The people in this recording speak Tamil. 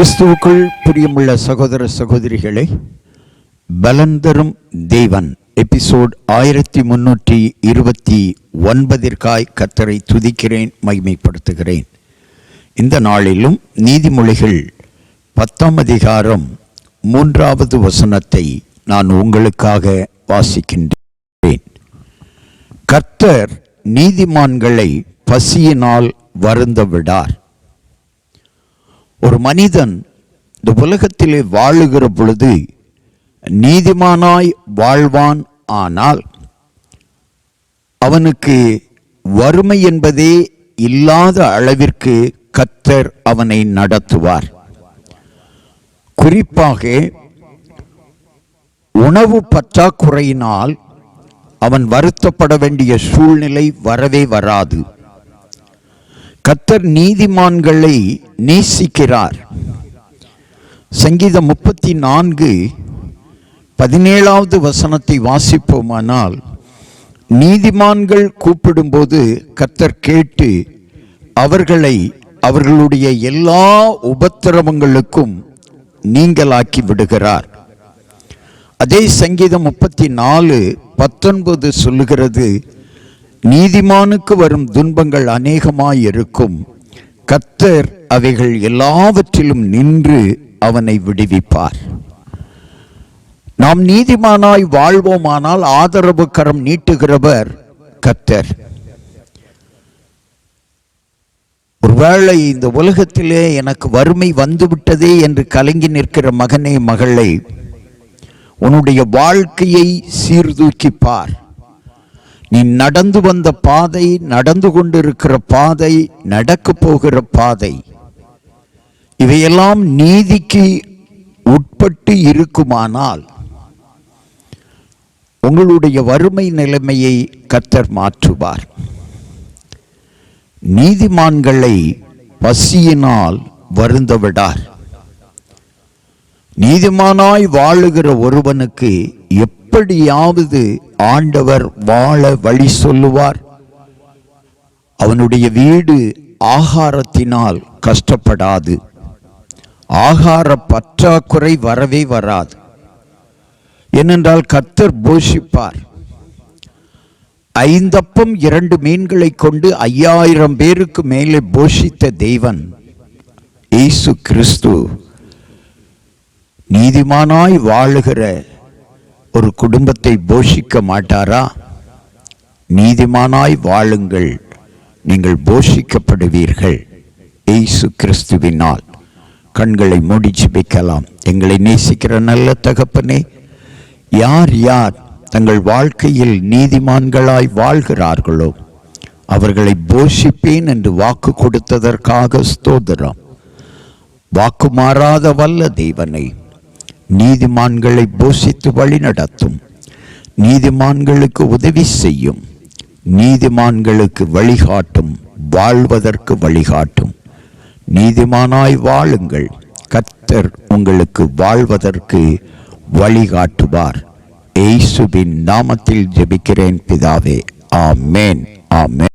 கிறிஸ்துவுக்குள் பிரியமுள்ள சகோதர சகோதரிகளை பலந்தரும் தேவன். எபிசோட் ஆயிரத்தி முன்னூற்றி இருபத்தி ஒன்பதிற்காய் கத்தரை துதிக்கிறேன் மகிமைப்படுத்துகிறேன். இந்த நாளிலும் நீதிமொழிகள் பத்தாம் அதிகாரம் மூன்றாவது வசனத்தை நான் உங்களுக்காக வாசிக்கின்றேன். கர்த்தர் நீதிமான்களை பசியினால் வருந்த விடார் ஒரு மனிதன் இந்த உலகத்திலே வாழுகிற பொழுது நீதிமானாய் வாழ்வான் ஆனால் அவனுக்கு வறுமை என்பதே இல்லாத அளவிற்கு கத்தர் அவனை நடத்துவார். குறிப்பாக உணவு பற்றாக்குறையினால் அவன் வருத்தப்பட வேண்டிய சூழ்நிலை வரவே வராது. கத்தர் நீதிமான்களை நேசிக்கிறார். சங்கீதம் முப்பத்தி நான்கு பதினேழாவது வசனத்தை வாசிப்போமானால் நீதிமான்கள் கூப்பிடும்போது கத்தர் கேட்டு அவர்களை அவர்களுடைய எல்லா உபத்திரவங்களுக்கும் நீங்களாக்கி விடுகிறார். அதே சங்கீதம் முப்பத்தி நாலு பத்தொன்பது சொல்லுகிறது நீதிமானுக்கு வரும் துன்பங்கள் அநேகமாயிருக்கும். கத்தர் அவைகள் எல்லாவற்றிலும் நின்று அவனை விடுவிப்பார். நாம் நீதிமானாய் வாழ்வோமானால் ஆதரவு கரம் நீட்டுகிறவர் கத்தர் ஒருவேளை இந்த உலகத்திலே எனக்கு வறுமை வந்துவிட்டதே என்று கலங்கி நிற்கிற மகனே மகளை உன்னுடைய வாழ்க்கையை சீர்தூக்கிப்பார். நீ நடந்து வந்த பாதை நடந்து கொண்டிருக்கிற பாதை நடக்கப் போகிற பாதை இவையெல்லாம் நீதிக்கு உட்பட்டு இருக்குமானால் உங்களுடைய வறுமை நிலைமையை கத்தர் மாற்றுவார். நீதிமான்களை பசியினால் வருந்தவிடார். விடார் நீதிமானாய் வாழுகிற ஒருவனுக்கு எப்படியாவது ஆண்டவர் வாழ வழி சொல்லுவார். அவனுடைய வீடு ஆகாரத்தினால் கஷ்டப்படாது. ஆகார பற்றாக்குறை வரவே வராது. ஏனென்றால் கத்தர் போஷிப்பார். ஐந்தப்பம் இரண்டு மீன்களை கொண்டு ஐயாயிரம் பேருக்கு மேலே போஷித்த தெய்வன் இயேசு கிறிஸ்து. நீதிமானாய் வாழுகிற ஒரு குடும்பத்தை போஷிக்க மாட்டாரா? நீதிமானாய் வாழுங்கள் நீங்கள் போஷிக்கப்படுவீர்கள். ஏசு கிறிஸ்துவினால் கண்களை மூடி ஜிபிக்கலாம் எங்களை நேசிக்கிற நல்ல தகப்பனே யார் யார் தங்கள் வாழ்க்கையில் நீதிமான்களாய் வாழ்கிறார்களோ அவர்களை போஷிப்பேன் என்று வாக்கு கொடுத்ததற்காக ஸ்தோதரம் வாக்கு மாறாத வல்ல தேவனை நீதிமான்களை போஷித்து வழிநடத்தும். நீதிமான்களுக்கு உதவி செய்யும். நீதிமான்களுக்கு வழிகாட்டும். வாழ்வதற்கு வழிகாட்டும். நீதிமானாய் வாழுங்கள். கர்த்தர் உங்களுக்கு வாழ்வதற்கு வழிகாட்டுவார். ஏசுவின் நாமத்தில் ஜெபிக்கிறேன் பிதாவே. ஆமேன். ஆமேன்.